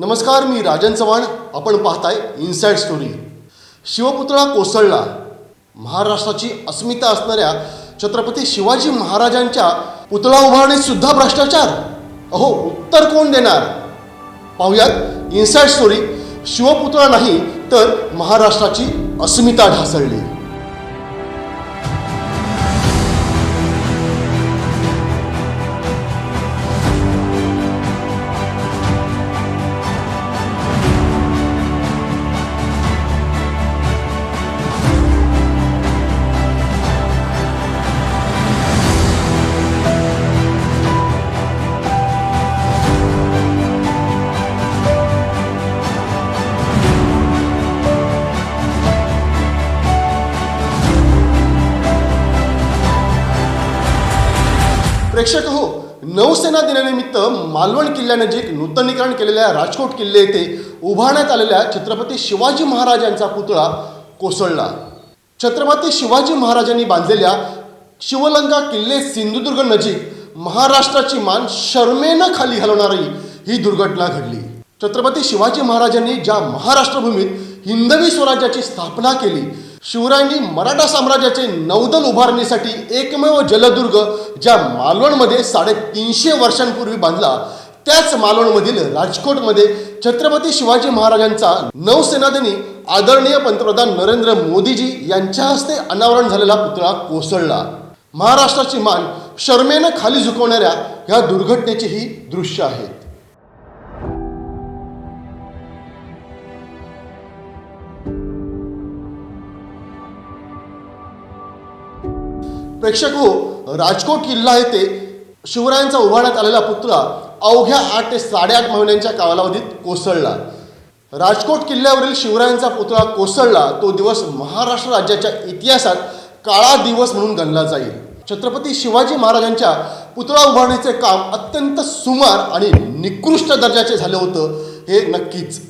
नमस्कार मी राजन चव्हाण. आपण पाहताय इनसाइड स्टोरी शिवपुतळा कोसळला. महाराष्ट्राची अस्मिता असणाऱ्या छत्रपती शिवाजी महाराजांच्या पुतळा उभारणीत सुद्धा भ्रष्टाचार? अहो उत्तर कोण देणार? पाहुयात इनसाइड स्टोरी शिवपुतळा नाही तर महाराष्ट्राची अस्मिता ढासळली. प्रेक्षक हो. नौसेना दिनानिमित्त मालवण किल्ल्यानजीक नूतनीकरण केलेल्या राजकोट किल्ले येथे उभारण्यात आलेल्या छत्रपती शिवाजी महाराजांचा पुतळा कोसळला. छत्रपती शिवाजी महाराजांनी बांधलेल्या शिवलंका किल्ले सिंधुदुर्ग नजीक महाराष्ट्राची मान शर्मेनं खाली हलवणारी ही दुर्घटना घडली. छत्रपती शिवाजी महाराजांनी ज्या महाराष्ट्रभूमीत हिंदवी स्वराज्याची स्थापना केली शिवरायांनी मराठा साम्राज्याचे नौदल उभारणीसाठी एकमेव जलदुर्ग ज्या मालवणमध्ये साडेतीनशे वर्षांपूर्वी बांधला त्याच मालवणमधील राजकोटमध्ये छत्रपती शिवाजी महाराजांचा नौसेनादिनी आदरणीय पंतप्रधान नरेंद्र मोदीजी यांच्या हस्ते अनावरण झालेला पुतळा कोसळला. महाराष्ट्राची मान शर्मेनं खाली झुकवणाऱ्या ह्या दुर्घटनेची ही दृश्य आहेत प्रेक्षक हो राजकोट किल्ला येथे शिवरायांचा उभारण्यात आलेला पुतळा अवघ्या आठ ते साडेआठ महिन्यांच्या कालावधीत कोसळला. राजकोट किल्ल्यावरील शिवरायांचा पुतळा कोसळला तो दिवस महाराष्ट्र राज्याच्या इतिहासात काळा दिवस म्हणून गणला जाईल. छत्रपती शिवाजी महाराजांच्या पुतळा उभारणीचे काम अत्यंत सुमार आणि निकृष्ट दर्जाचे झाले होतं हे नक्कीच.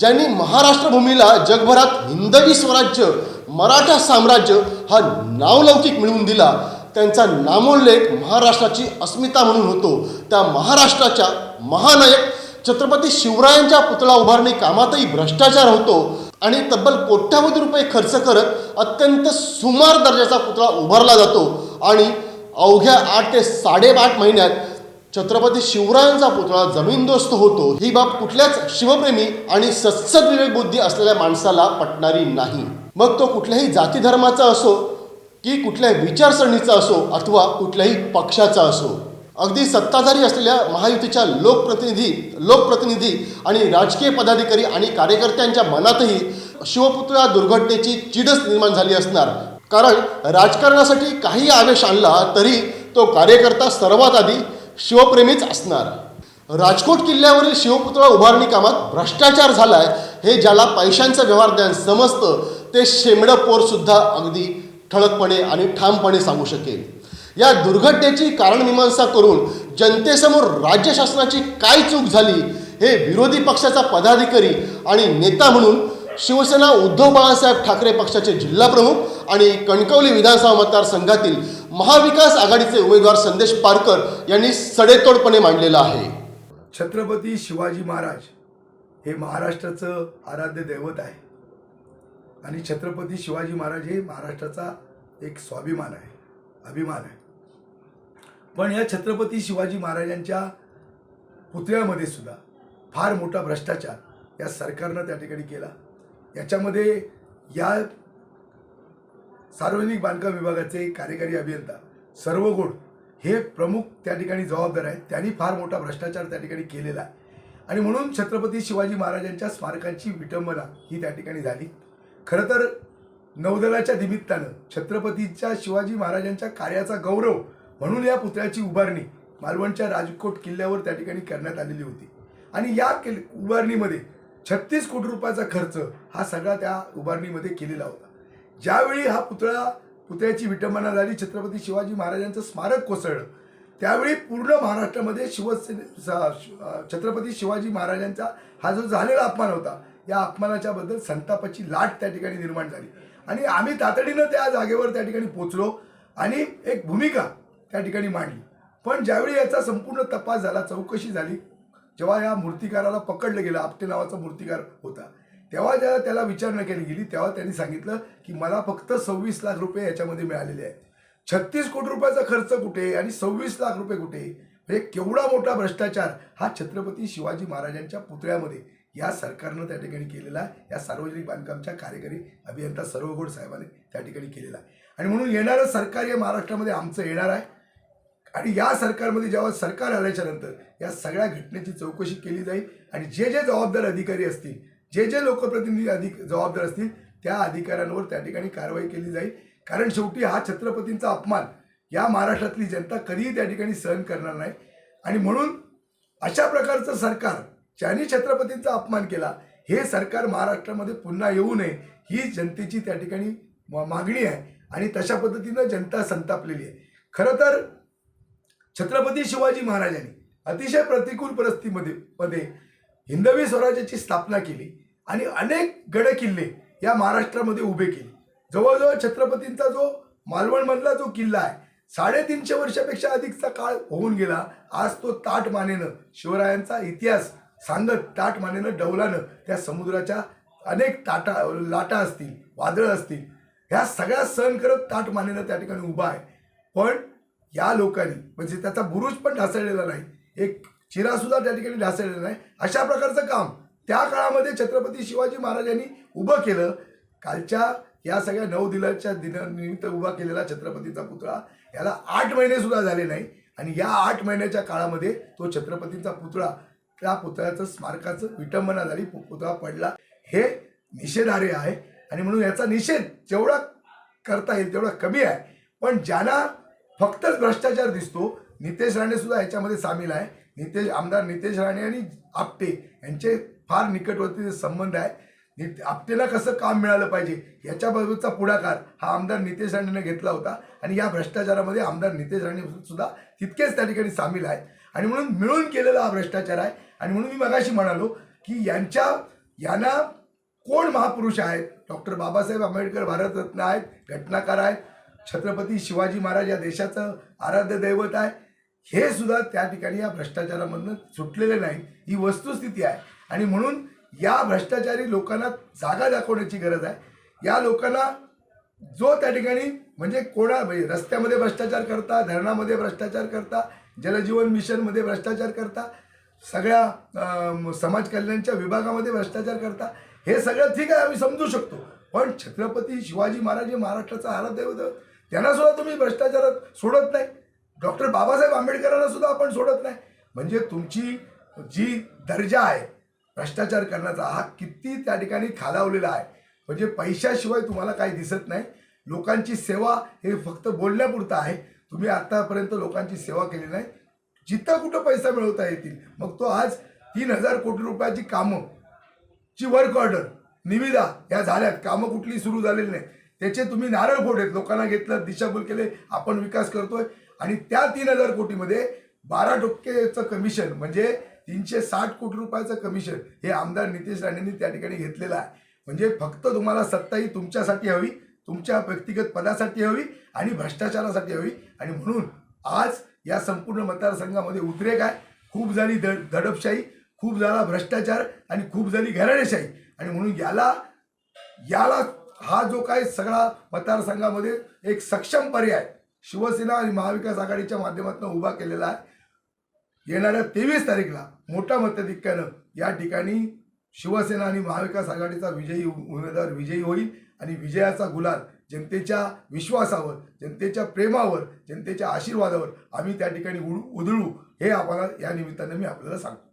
ज्यांनी महाराष्ट्र भूमीला जगभरात हिंदवी स्वराज्य मराठा साम्राज्य हा नावलौकिक मिळवून दिला. त्यांचा नामोल्लेख महाराष्ट्राची अस्मिता म्हणून होतो. त्या महाराष्ट्राच्या महानायक छत्रपती शिवरायांच्या पुतळा उभारणी कामातही भ्रष्टाचार होतो आणि तब्बल कोट्यावधी रुपये खर्च करत अत्यंत सुमार दर्जाचा पुतळा उभारला जातो. आणि अवघ्या आठ ते साडेआठ महिन्यात छत्रपती शिवरायांचा पुतळा जमीनदोस्त होतो. ही बाब कुठल्याच शिवप्रेमी आणि सत्सद विवेकबुद्धी असलेल्या माणसाला पटणारी नाही. मग तो कुठल्याही जातीधर्माचा असो की कुठल्याही विचारसरणीचा असो अथवा कुठल्याही पक्षाचा असो. अगदी सत्ताधारी असलेल्या महायुतीच्या लोकप्रतिनिधी लोकप्रतिनिधी आणि राजकीय पदाधिकारी आणि कार्यकर्त्यांच्या मनातही शिवपुतळा दुर्घटनेची चिडच निर्माण झाली असणार. कारण राजकारणासाठी काही आवेश आणला तरी तो कार्यकर्ता सर्वात आधी शिवप्रेमीच असणार. राजकोट किल्ल्यावरील शिवपुतळा उभारणी कामात भ्रष्टाचार झालाय हे ज्याला पैशांचं व्यवहार ज्ञान समजतं ते शेमडं पोर सुद्धा अगदी ठळकपणे आणि ठामपणे सांगू शकेल. या दुर्घटनेची कारणमीमांसा करून जनतेसमोर राज्य शासनाची काय चूक झाली हे विरोधी पक्षाचा पदाधिकारी आणि नेता म्हणून शिवसेना उद्धव बाळासाहेब ठाकरे पक्षाचे जिल्हाप्रमुख आणि कणकवली विधानसभा मतदारसंघातील महाविकास आघाडीचे उमेदवार संदेश पारकर यांनी सडेतोडपणे मांडलेला आहे. छत्रपती शिवाजी महाराज हे महाराष्ट्राचं आराध्य दैवत आहे. आणि छत्रपती शिवाजी महाराज हे महाराष्ट्राचा एक स्वाभिमान आहे अभिमान आहे. पण या छत्रपती शिवाजी महाराजांच्या पुतळ्यामध्ये सुद्धा फार मोठा भ्रष्टाचार या सरकारनं त्या ठिकाणी केला. याच्यामध्ये या सार्वजनिक बांधकाम विभागाचे कार्यकारी अभियंता सर्व गोड हे प्रमुख त्या ठिकाणी जबाबदार आहेत. त्यांनी फार मोठा भ्रष्टाचार त्या ठिकाणी केलेला आहे. आणि म्हणून छत्रपती शिवाजी महाराजांच्या स्मारकांची विटंबना ही त्या ठिकाणी झाली. खरं तर नौदलाच्या निमित्तानं छत्रपतीच्या शिवाजी महाराजांच्या कार्याचा गौरव म्हणून या पुतळ्याची उभारणी मालवणच्या राजकोट किल्ल्यावर त्या ठिकाणी करण्यात आलेली होती. आणि या किल उभारणीमध्ये छत्तीस कोटी रुपयाचा खर्च हा सगळा त्या उभारणीमध्ये केलेला होता. ज्यावेळी हा पुतळा पुतळ्याची विटंबना झाली छत्रपती शिवाजी महाराजांचं स्मारक कोसळलं त्यावेळी पूर्ण महाराष्ट्रामध्ये शिवसेने छत्रपती शिवाजी महाराजांचा हा जो झालेला अपमान होता या अपमानाच्या बद्दल संतापाची लाट त्या ठिकाणी निर्माण झाली. आणि आम्ही तातडीनं त्या जागेवर त्या ठिकाणी पोचलो आणि एक भूमिका त्या ठिकाणी मांडली. पण ज्यावेळी याचा संपूर्ण तपास झाला चौकशी झाली जेव्हा या मूर्तिकाराला पकडलं गेलं आपटे नावाचा मूर्तिकार होता तेव्हा जेव्हा त्याला विचारणा केली गेली तेव्हा त्यांनी सांगितलं की मला फक्त सव्वीस लाख रुपये याच्यामध्ये मिळालेले आहेत. छत्तीस कोटी रुपयाचा खर्च कुठे आणि सव्वीस लाख रुपये कुठे म्हणजे केवढा मोठा भ्रष्टाचार हा छत्रपती शिवाजी महाराजांच्या पुतळ्यामध्ये या सरकारनं त्या ठिकाणी केलेला या सार्वजनिक बांधकामच्या कार्यकारी अभियंता सर्वगोड साहेबांनी त्या ठिकाणी केलेला. आहे आणि म्हणून येणारं सरकार या महाराष्ट्रामध्ये आमचं येणार आहे. आणि या सरकारमध्ये जेव्हा सरकार आल्याच्यानंतर या सगळ्या घटनेची चौकशी केली जाईल. आणि जे जे जबाबदार अधिकारी असतील जे जे लोकप्रतिनिधी अधिक जबाबदार असतील त्या अधिकाऱ्यांवर त्या ठिकाणी कारवाई केली जाईल. कारण शेवटी हा छत्रपतींचा अपमान या महाराष्ट्रातली जनता कधीही त्या ठिकाणी सहन करणार नाही. आणि म्हणून अशा प्रकारचं सरकार ज्यांनी छत्रपतींचा अपमान केला हे सरकार महाराष्ट्रामध्ये पुन्हा येऊ नये ही जनतेची त्या ठिकाणी मा- मागणी आहे आणि तशा पद्धतीनं जनता संतापलेली आहे. खरं तर छत्रपती शिवाजी महाराजांनी अतिशय प्रतिकूल परिस्थितीमध्ये मध्ये हिंदवी स्वराज्याची स्थापना केली आणि अनेक गडकिल्ले या महाराष्ट्रामध्ये उभे केले. जवळजवळ छत्रपतींचा जो मालवणमधला जो किल्ला आहे साडेतीनशे वर्षापेक्षा अधिकचा काळ होऊन गेला. आज तो ताट मानेनं शिवरायांचा इतिहास सांगत ताट मानेनं डौलानं त्या समुद्राच्या अनेक ताटा लाटा असतील वादळं असतील ह्या सगळ्या सहन करत ताट मानेनं त्या ठिकाणी उभा आहे. पण या लोकांनी म्हणजे त्याचा बुरुज पण ढासळलेला नाही एक चिरासुद्धा त्या ठिकाणी ढासळलेला नाही. अशा प्रकारचं काम त्या काळामध्ये छत्रपती शिवाजी महाराजांनी उभं केलं. कालच्या या सगळ्या नऊ दिलाच्या दिनानिमित्त उभा केलेला छत्रपतीचा पुतळा याला आठ महिने सुद्धा झाले नाही. आणि या आठ महिन्याच्या काळामध्ये तो छत्रपतींचा पुतळा त्या पुतळ्याचं स्मारकाचं विटंबना झाली पु- पुतळा पडला. हे निषेधार्ह आहे. आणि म्हणून याचा निषेध जेवढा करता येईल तेवढा कमी आहे. पण ज्यांना फक्तच भ्रष्टाचार दिसतो नितेश राणे सुद्धा याच्यामध्ये सामील आहे. नितेश आमदार नितेश राणे आणि आपटे यांचे फार निकटवर्तीचे संबंध आहे. नित आपटेला कसं काम मिळालं पाहिजे? याच्याबाबतचा पुढाकार हा आमदार नितेश राणेने घेतला होता. आणि या भ्रष्टाचारामध्ये आमदार नितेश राणे सुद्धा तितकेच त्या ठिकाणी सामील आहेत. आणि म्हणून मिळून केलेला हा भ्रष्टाचार आहे. आणि म्हणून मी मगाशी म्हणालो की यांच्या यांना कोण महापुरुष आहेत? डॉक्टर बाबासाहेब आंबेडकर भारतरत्न आहेत घटनाकार आहेत छत्रपती शिवाजी महाराज या देशाचं आराध्य दैवत आहे. हे सुद्धा त्या ठिकाणी या भ्रष्टाचारामधनं सुटलेले नाही. ही वस्तुस्थिती आहे. आणि म्हणून या भ्रष्टाचारी लोकांना जागा दाखवण्याची गरज आहे. या लोकांना जो त्या ठिकाणी म्हणजे कोणा म्हणजे रस्त्यामध्ये भ्रष्टाचार करता धरणामध्ये भ्रष्टाचार करता जलजीवन मिशनमध्ये भ्रष्टाचार करता सगळ्या समाज कल्याणच्या विभागामध्ये भ्रष्टाचार करता हे सगळं ठीक आहे आम्ही समजू शकतो. पण छत्रपती शिवाजी महाराज हे महाराष्ट्राचा आराध्यवत त्यांना सुद्धा तुम्ही भ्रष्टाचारात सोडत नाही. डॉक्टर बाबासाहेब आंबेडकरांना सुद्धा आपण सोडत नाही. म्हणजे तुमची जी दर्जा आहे भ्रष्टाचार करण्याचा हा किती त्या ठिकाणी खालावलेला आहे. म्हणजे पैशाशिवाय तुम्हाला काही दिसत नाही. लोकांची सेवा हे फक्त बोलण्यापुरतं आहे. तुम्ही आतापर्यंत लोकांची सेवा केली नाही जिथं कुठं पैसा मिळवता येतील. मग तो आज तीन हजार कोटी रुपयाची कामं ची वर्क ऑर्डर निविदा या झाल्यात. कामं कुठली सुरू झालेली नाही. त्याचे तुम्ही नारळ फोडेत लोकांना घेतलं दिशाभूल केले आपण विकास करतोय. आणि त्या तीन हजार कोटीमध्ये बारा टक्केचं कमिशन म्हणजे तीनशे साठ कोटी रुपयाचं कमिशन हे आमदार नितेश राणेंनी त्या ठिकाणी घेतलेलं आहे. म्हणजे फक्त तुम्हाला सत्ता ही तुमच्यासाठी हवी. तुमच्या व्यक्तिगत पदासाठी हवी आणि भ्रष्टाचारासाठी हवी. आणि म्हणून आज या संपूर्ण मतदारसंघामध्ये उद्रेक आहे. खूप झाली द दडपशाही खूप झाला भ्रष्टाचार आणि खूप झाली घराणेशाही. आणि म्हणून याला याला हा जो काय सगळा मतदारसंघामध्ये एक सक्षम पर्याय शिवसेना आणि महाविकास आघाडीच्या माध्यमातून उभा केलेला आहे. येणाऱ्या तेवीस तारीखला मोठ्या मताधिक्यानं या ठिकाणी शिवसेना आणि महाविकास आघाडीचा विजयी उमेदवार विजयी होईल. आणि विजयाचा गुलाल जनतेच्या विश्वासावर जनतेच्या प्रेमावर जनतेच्या आशीर्वादावर आम्ही त्या ठिकाणी उड उधळू हे आम्हाला या निमित्तानं मी आपल्याला सांगतो.